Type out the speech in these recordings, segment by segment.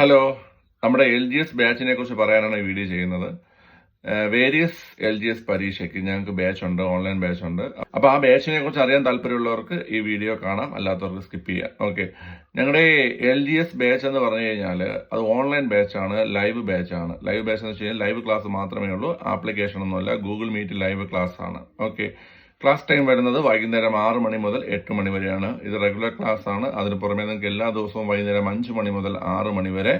Hello. നമ്മുടെ L G S ബാച്ചിനെ കുറിച്ച് പറയാനാണ് ഈ വീഡിയോ ചെയ്യുന്നത്. വേരിയസ് എൽ ജി എസ് പരീക്ഷയ്ക്ക് ഞങ്ങൾക്ക് ബാച്ച് ഉണ്ട് ഓൺലൈൻ ബാച്ച് ഉണ്ട്. അപ്പൊ ആ ബാച്ചിനെ കുറിച്ച് അറിയാൻ താല്പര്യമുള്ളവർക്ക് ഈ വീഡിയോ കാണാം. അല്ലാത്തവർക്ക് സ്കിപ്പ് ചെയ്യാം. ഓക്കെ. ഞങ്ങളുടെ എൽ ജി എസ് ബാച്ച് എന്ന് പറഞ്ഞു കഴിഞ്ഞാൽ അത് ഓൺലൈൻ ബാച്ചാണ് ലൈവ് ബാച്ചാണ്. ലൈവ് ബാച്ച് എന്ന് വെച്ച് കഴിഞ്ഞാൽ ലൈവ് ക്ലാസ് മാത്രമേ ഉള്ളൂ. ആപ്ലിക്കേഷൻ ഒന്നുമല്ല ഗൂഗിൾ മീറ്റ് ലൈവ് ക്ലാസ് ആണ് ഓക്കെ. ക്ലാസ് ടൈം വരുന്നത് വൈകുന്നേരം ആറ് മണി മുതൽ എട്ട് മണി വരെയാണ്. ഇത് റെഗുലർ ക്ലാസ് ആണ് അതിന് പുറമെ നിങ്ങൾക്ക് എല്ലാ ദിവസവും വൈകുന്നേരം അഞ്ച് മണി മുതൽ ആറ് മണി വരെ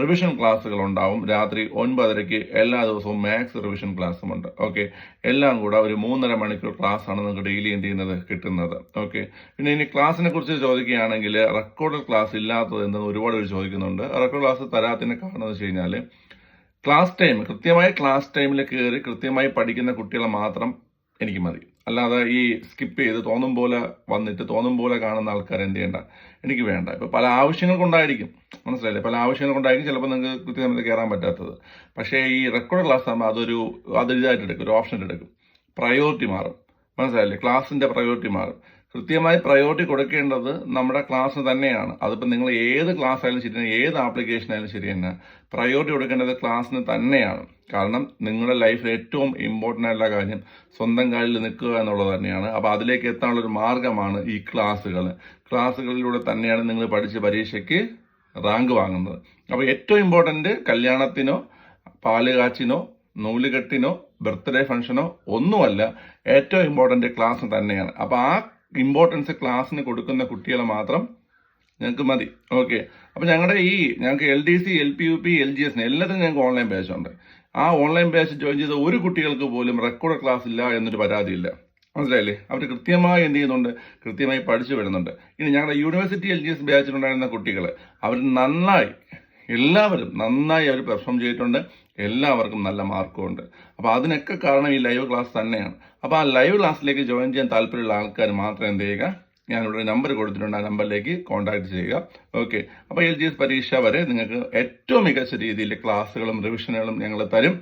റിവിഷൻ ക്ലാസ്സുകൾ ഉണ്ടാവും. രാത്രി ഒൻപതരയ്ക്ക് എല്ലാ ദിവസവും മാത്സ് റിവിഷൻ ക്ലാസ്സും ഉണ്ട്. ഓക്കെ. എല്ലാം കൂടെ ഒരു മൂന്നര മണിക്കൂർ ക്ലാസ് ആണ് നിങ്ങൾക്ക് ഡെയിലി എന്ത് ചെയ്യുന്നത്? കിട്ടുന്നത്. ഓക്കെ. പിന്നെ ഇനി ക്ലാസ്സിനെ കുറിച്ച് ചോദിക്കുകയാണെങ്കിൽ റെക്കോർഡ് ക്ലാസ് ഇല്ലാത്തത് എന്ന് ഒരുപാട് പേര് ചോദിക്കുന്നുണ്ട്. റെക്കോർഡ് ക്ലാസ് തരാത്തിന് കാരണം എന്ന് വെച്ച് കഴിഞ്ഞാൽ ക്ലാസ് ടൈം കൃത്യമായി ക്ലാസ് ടൈമിൽ കയറി കൃത്യമായി പഠിക്കുന്ന കുട്ടികളെ മാത്രം എനിക്ക് മതി. അല്ലാതെ ഈ സ്കിപ്പ് ചെയ്ത് തോന്നും പോലെ വന്നിട്ട് തോന്നും പോലെ കാണുന്ന ആൾക്കാർ എന്ത് ചെയ്യണ്ട? എനിക്ക് വേണ്ട. ഇപ്പോൾ പല ആവശ്യങ്ങൾ കൊണ്ടായിരിക്കും മനസ്സിലായില്ലേ? പല ആവശ്യങ്ങൾ കൊണ്ടായിരിക്കും ചിലപ്പോൾ നിങ്ങൾക്ക് കൃത്യസമയത്ത് കയറാൻ പറ്റാത്തത്. പക്ഷേ ഈ റെക്കോർഡ് ക്ലാസ് ആകുമ്പോൾ അതൊരു അതൊരു ഇതായിട്ട് എടുക്കും ഒരു ഓപ്ഷൻ എടുക്കും. പ്രയോറിറ്റി മാറും. മനസ്സിലായില്ലേ? ക്ലാസ്സിന്റെ പ്രയോറിറ്റി മാറും. കൃത്യമായി പ്രയോറിറ്റി കൊടുക്കേണ്ടത് നമ്മുടെ ക്ലാസ് തന്നെയാണ്. അതിപ്പോൾ നിങ്ങൾ ഏത് ക്ലാസ് ആയാലും ശരി ഏത് ആപ്ലിക്കേഷൻ ആയാലും ശരി തന്നെ പ്രയോറിറ്റി കൊടുക്കേണ്ടത് ക്ലാസ്സിന് തന്നെയാണ്. കാരണം നിങ്ങളുടെ ലൈഫിൽ ഏറ്റവും ഇമ്പോർട്ടന്റ് ആയിട്ടുള്ള കാര്യം സ്വന്തം കാലിൽ നിൽക്കുക എന്നുള്ളത് തന്നെയാണ്. അപ്പോൾ അതിലേക്ക് എത്താനുള്ള ഒരു മാർഗമാണ് ഈ ക്ലാസ്സുകൾ ക്ലാസ്സുകളിലൂടെ തന്നെയാണ് നിങ്ങൾ പഠിച്ച് പരീക്ഷയ്ക്ക് റാങ്ക് വാങ്ങുന്നത്. അപ്പോൾ ഏറ്റവും ഇമ്പോർട്ടന്റ് കല്യാണത്തിനോ പാലുകാച്ചിനോ നൂലുകെട്ടിനോ ബർത്ത്ഡേ ഫംഗ്ഷനോ ഒന്നുമല്ല ഏറ്റവും ഇമ്പോർട്ടന്റ് ക്ലാസ് തന്നെയാണ്. അപ്പോൾ ആ ഇമ്പോർട്ടൻസ് ക്ലാസ്സിന് കൊടുക്കുന്ന കുട്ടികളെ മാത്രം ഞങ്ങൾക്ക് മതി. ഓക്കെ അപ്പോൾ ഞങ്ങളുടെ ഈ ഞങ്ങൾക്ക് L D C L P U P L G എസിന് എല്ലാത്തിനും ഞങ്ങൾക്ക് ഓൺലൈൻ ബാച്ച് ഉണ്ട്. ആ ഓൺലൈൻ ബാച്ച് ജോയിൻ ചെയ്ത ഒരു കുട്ടികൾക്ക് പോലും റെക്കോർഡ് ക്ലാസ് ഇല്ല എന്നൊരു പരാതിയില്ല. മനസ്സിലായില്ലേ? അവർ കൃത്യമായി എന്ത് ചെയ്യുന്നുണ്ട്? കൃത്യമായി പഠിച്ചു വരുന്നുണ്ട്. ഇനി ഞങ്ങളുടെ യൂണിവേഴ്സിറ്റി എൽ ജി എസ് ബാച്ചിലുണ്ടായിരുന്ന കുട്ടികൾ അവർ നന്നായി എല്ലാവരും നന്നായി അവർ പെർഫോം ചെയ്തിട്ടുണ്ട്. എല്ലാവർക്കും നല്ല മാർക്കും ഉണ്ട് അപ്പോൾ അതിനൊക്കെ കാരണം ഈ ലൈവ് ക്ലാസ് തന്നെയാണ്. അപ്പോൾ ആ ലൈവ് ക്ലാസ്സിലേക്ക് ജോയിൻ ചെയ്യാൻ താല്പര്യമുള്ള ആൾക്കാർ മാത്രം എന്ത് ചെയ്യുക? ഞാനിവിടെ നമ്പർ കൊടുത്തിട്ടുണ്ട്. ആ നമ്പറിലേക്ക് കോൺടാക്ട് ചെയ്യുക. ഓക്കെ അപ്പോൾ എൽ ജി എസ് പരീക്ഷ വരെ നിങ്ങൾക്ക് ഏറ്റവും മികച്ച രീതിയിൽ ക്ലാസ്സുകളും റിവിഷനുകളും ഞങ്ങൾ തരും.